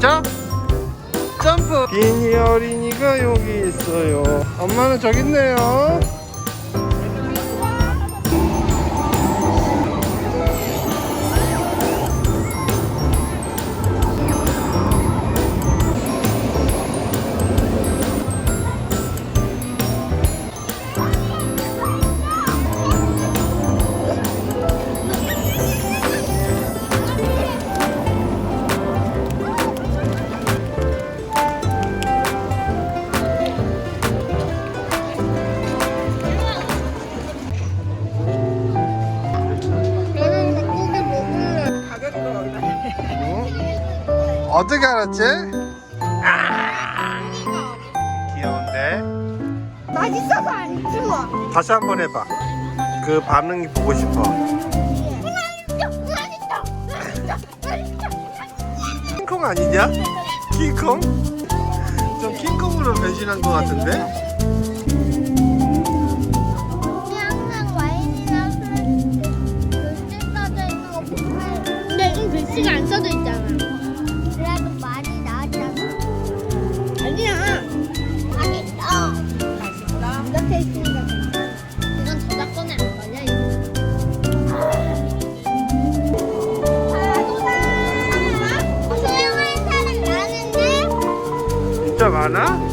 시작 점프. 비니 어린이가 여기 있어요. 엄마는 저기 있네요 어? 어떻게 알았지? 귀여운데 맛있어서 안 좋아. 다시 한 번 해봐 그 반응이 보고 싶어 킹콩 아니냐? 킹콩? 좀 킹콩으로 변신한 것 같은데? 항상 와인이나 술 글씨 써져 있는 거 보면 근데 이 글씨가 안 써져 있잖아. 진짜 많아?